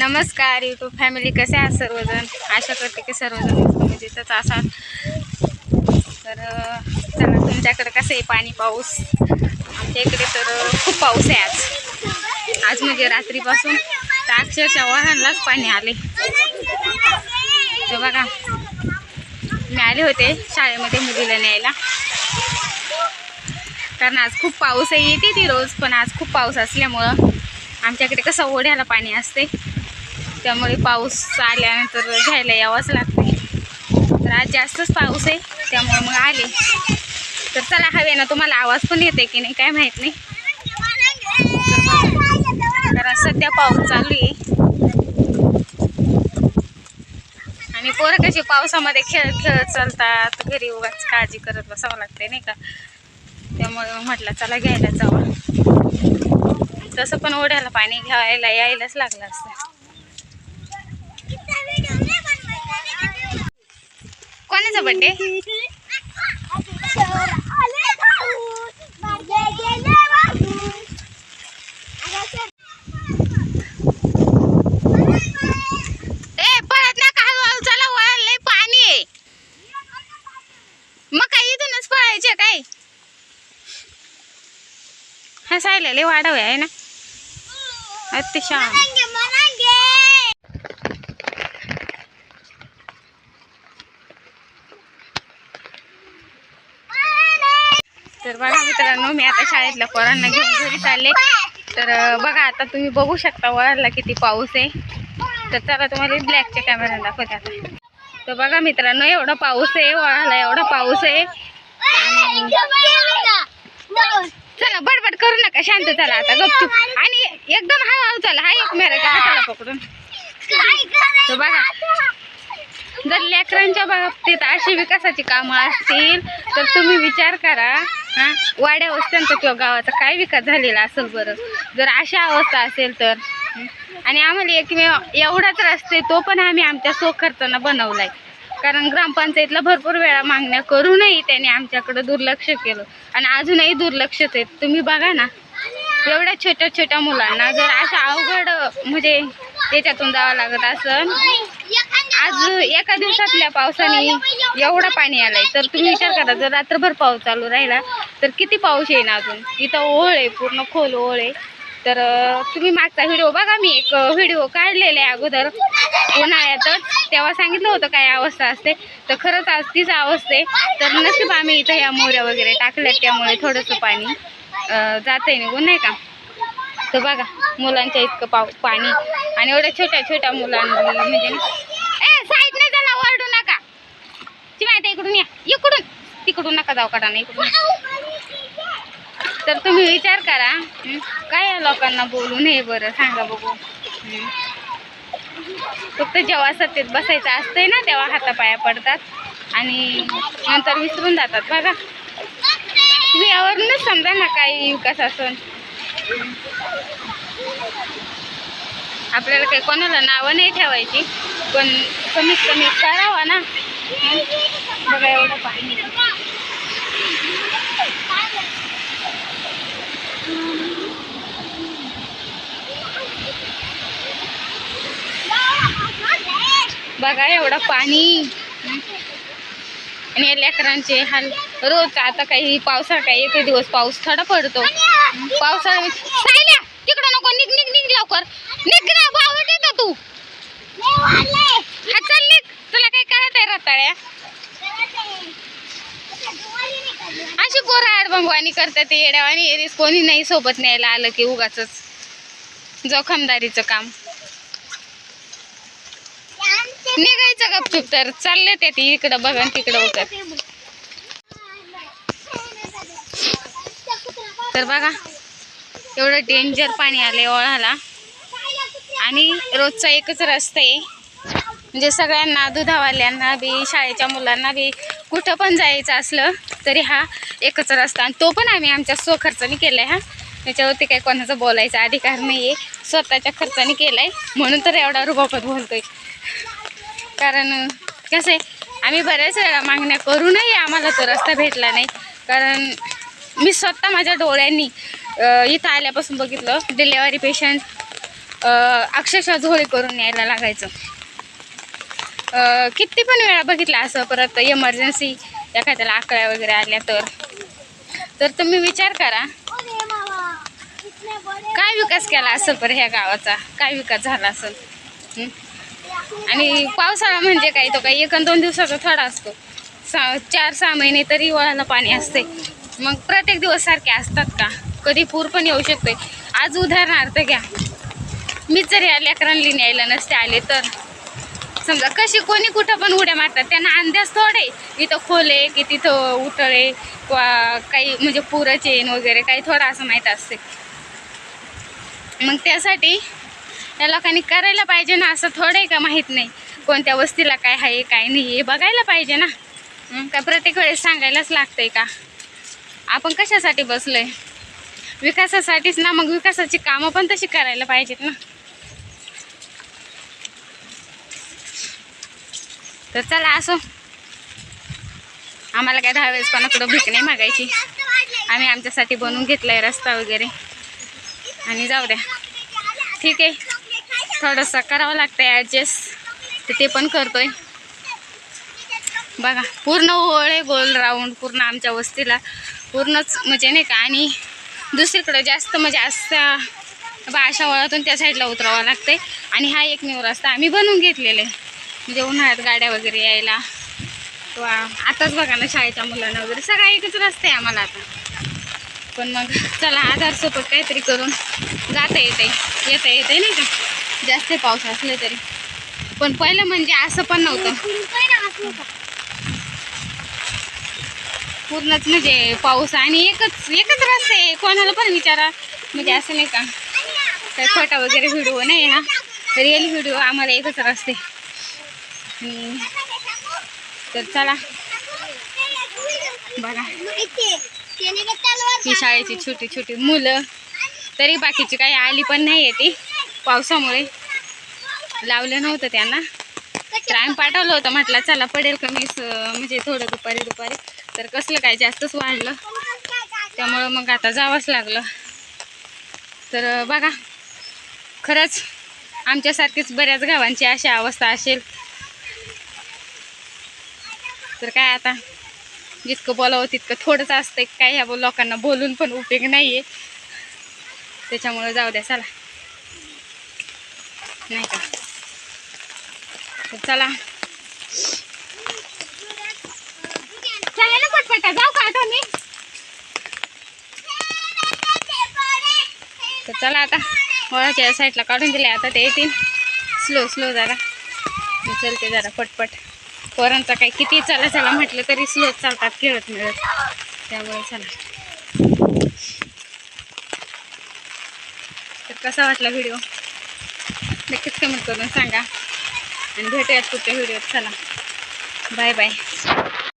नमस्कार YouTube family कसे आहात सर्वजण? आशा करते की सर्वजण मजेतच असाल. तर चला तुमच्याकडे कसं आहे पाणी पाऊस? आमच्या इकडे तर खूप पाऊस आहे आज. आज म्हणजे रात्रीपासून तर अक्षरशः वाहनलाच पाणी आले तर बघा मी आले होते शाळेमध्ये मुलीला न्यायला. कारण आज खूप पाऊस आहे येते ती रोज पण आज खूप पाऊस असल्यामुळं आमच्याकडे कसं ओढ्याला पाणी असते त्यामुळे पाऊस आल्यानंतर घ्यायला यावंच लागते तर आज जास्तच पाऊस आहे त्यामुळे मग आले. तर चला हवे ना तुम्हाला आवाज पण येते की नाही काय माहीत नाही. कारण सध्या पाऊस चालू आहे. आणि पोरं कशी पावसामध्ये खेळ खेळत चालतात घरी उगाच काळजी करत बसावं लागते नाही का? त्यामुळे मग म्हटलं चला घ्यायला जावं. तसं पण ओढ्याला पाणी घ्यायला यायलाच लागलं असतं कोणाचा बड्डे ए पळत नका हळूहळू चला वळण लय पाणी आहे मग काय इथूनच पळायचे काय हसायला लय वाढव आहे ना अतिशय तर बघा मित्रांनो मी आता शाळेतल्या पोरांना घेऊन घरी चालले. तर बघा आता तुम्ही बघू शकता वळाला किती पाऊस आहे. तर चला तुम्हाला ब्लॅकच्या कॅमेरा दाखवते आता. तर बघा मित्रांनो एवढा पाऊस आहे वळाला एवढा पाऊस आहे. चला बडबड करू नका शांत चला आता गपचूप. आणि एकदम हळूहळू चला हा एक मेराच्या हाताला पकडून. तर बघा जर लेकरांच्या बाबतीत अशी विकासाची कामं असतील तर तुम्ही विचार करा हां? वाड्या वस्त्यांचा किंवा गावाचा काय विकास झालेला असेल बरं? जर अशा अवस्था असेल तर? आणि आम्हाला एकमेव एवढाच रस्ते तो पण आम्ही आमच्या सोखर्चानं बनवला आहे कारण ग्रामपंचायतला भरपूर वेळा मागण्या करूनही त्याने आमच्याकडं दुर्लक्ष केलं. आणि अजूनही दुर्लक्षच आहे तुम्ही बघा ना एवढ्या छोट्या छोट्या मुलांना जर अशा अवघड म्हणजे त्याच्यातून जावं लागत असेल आज एका दिवसातल्या पावसाने एवढं पाणी आलाय. तर तुम्ही विचार करा जर रात्रभर पाऊस चालू राहिला तर किती पाऊस येईन अजून? इथं ओळ आहे पूर्ण खोल ओळ आहे. तर तुम्ही मागचा व्हिडिओ बघा मी एक व्हिडिओ काढलेला आहे अगोदर. उन्हाळ्यातच तेव्हा सांगितलं होतं काय अवस्था असते. तर खरंच आज तीच अवस्था आहे. तर नशीब आम्ही इथं ह्या मोऱ्या वगैरे टाकल्या त्यामुळे थोडंसं पाणी अं, जातंय निघून नाही का? तर बघा मुलांच्या इतकं पाव पाणी. आणि एवढ्या छोट्या छोट्या मुलां म्हणजे ना ए साईड नाही झाला ओरडू नका ती माहिती इकडून या. इकडून. तिकडून नका जाऊ काढा नाही इकडून. तर तुम्ही विचार करा. काय या लोकांना बोलू नये बरं? सांगा बघू. फक्त जेव्हा सत्तेत बसायचं असतंय ना तेव्हा हातापाया पडतात आणि नंतर विसरून जातात. बघा. तुम्ही यावरूनच समजा ना काही विकास असून आपल्याला काही कोणाला नावं नाही ठेवायची पण कमीत कमी करावा ना. बघा एवढं पाणी बघा एवढं पाणी. आणि या लेकरांचे हाल रोज आता काही पावसाळा काही येते दिवस पाऊस थोडा पडतो. पावसाळा म्हणजे- तिकडं नको निघ निघ निघ लवकर. निघ ना तू. हा चल निघ तुला काय करत आहे रताळ्या? अशी पोरं आडबंगवानी करतात ते येड्यावानी एरीस कोणी नाही सोबत न्यायला आलं की उगाच जोखमदारीचं काम. निघायचं गपचूप तर. चालले ते ती. इकडं बघा तिकडं होतात तर बघा एवढं डेंजर पाणी आले ओळाला. आणि रोजचा एकच रस्ता आहे. म्हणजे सगळ्यांना दुधावाल्यांना बी शाळेच्या मुलांना बी कुठं पण जायचं असलं तरी हा एकच रस्ता. आणि तो पण आम्ही आमच्या स्वखर्चाने केला आहे हा. त्याच्यावरती काही कोणाचा बोलायचा अधिकार नाही आहे स्वतःच्या खर्चाने केला आहे म्हणून तर एवढा रुबाबत आहे कारण कसं आहे आम्ही बऱ्याच वेळा मागण्या करूनही आम्हाला तो रस्ता भेटला नाही. कारण मी स्वतः माझ्या डोळ्यांनी इथं आल्यापासून बघितलं डिलेवरी पेशंट अक्षरशः झोळी करून यायला लागायचं. किती पण वेळा बघितला असं परत इमर्जन्सी एखाद्याला आकळ्या वगैरे आल्या तर. तर तुम्ही विचार करा. काय विकास केला असेल पर ह्या गावाचा? काय विकास झाला असेल? आणि पावसाळा म्हणजे काय? तो काही एक दोन दिवसाचा थोडा असतो. सा चार सहा महिने तरी वळाला पाणी असते. मग प्रत्येक दिवस सारखे असतात का? कधी पूर पण येऊ शकते आज उदाहरणार्थ घ्या. मीच जर या लेकरांनी न्यायला नसते आले तर. समजा कशी कोणी कुठं पण उड्या मारतात त्यांना अंदाज थोडे इथं खोले की तिथं उतळे किंवा काही म्हणजे पुरं चेन वगैरे काही थोडं असं माहीत असते. मग त्यासाठी या लोकांनी करायला पाहिजे ना असं थोडं आहे का माहीत नाही. कोणत्या वस्तीला काय आहे काय नाही हे बघायला पाहिजे ना. का प्रत्येक वेळेस सांगायलाच लागतंय का? आपण कशासाठी बसलोय? विकासासाठीच ना मग विकासाची कामं पण तशी करायला पाहिजेत ना. तर चला असो. आम्हाला काय दहा वेळेस कोणाकडं भीक नाही मागायची. आम्ही आमच्यासाठी बनवून घेतलाय रस्ता वगैरे. आणि जाऊ द्या. ठीक आहे. थोडंसं करावं लागतं ॲडजस्ट तर ते पण करतोय. बघा पूर्ण ओळे गोल राऊंड पूर्ण आमच्या वस्तीला. पूर्णच म्हणजे नाही का आणि दुसरीकडं जास्त म्हणजे असं बा अशा वळातून त्या साईडला उतरावं लागते आणि हा एकमेव रस्ता आम्ही बनवून घेतलेला आहे. म्हणजे उन्हाळ्यात गाड्या वगैरे यायला. किंवा आताच बघा ना शाळेच्या मुलांना वगैरे. सगळा एकच रस्ता आहे आम्हाला आता. पण मग चला आधारसोबत काहीतरी करून जाता येते येता येते नाही का? जास्त पाऊस असले तरी. पण पहिलं म्हणजे असं पण नव्हतं. पूर्णच म्हणजे पाऊस आणि एकच एकच रस्ता आहे. कोणाला पण विचारा. म्हणजे असं नाही का? काय खोटा वगैरे व्हिडिओ नाही हा. रिअल व्हिडिओ आम्हाला एकच रस्ते तर चला. बघा. ही शाळेची छोटी छोटी मुलं. तरी बाकीची काही आली पण नाही आहे ती. पावसामुळे लावलं नव्हतं त्यांना. तर आम्ही पाठवलं होतं. म्हटलं चला पडेल कमी स- म्हणजे थोडं दुपारी दुपारी. तर कसलं काय जास्तच वाढलं. त्यामुळं मग आता जावंच लागलं. तर बघा. खरंच आमच्यासारखीच बऱ्याच गावांची अशी अवस्था असेल. तर काय आता? जितकं बोलावं तितकं थोडंच असतं काय ह्या लोकांना बोलून पण उपयोग नाही आहे त्याच्यामुळं जाऊ द्या चला. नाही का? तर चला. चला ना पटपटा. जाऊ का मी? तर चला आता. वळाच्या साईडला काढून दिले आता ते. येतील स्लो स्लो जरा चलते जरा पटपट. पोरांचा काही किती चला चला म्हटलं तरी स्लो चालतात खेळत मिळत. त्यामुळे चला. तर कसा वाटला व्हिडिओ नक्कीच कमेंट करून सांगा. आणि भेटूयात पुढच्या व्हिडिओत चला. Bye bye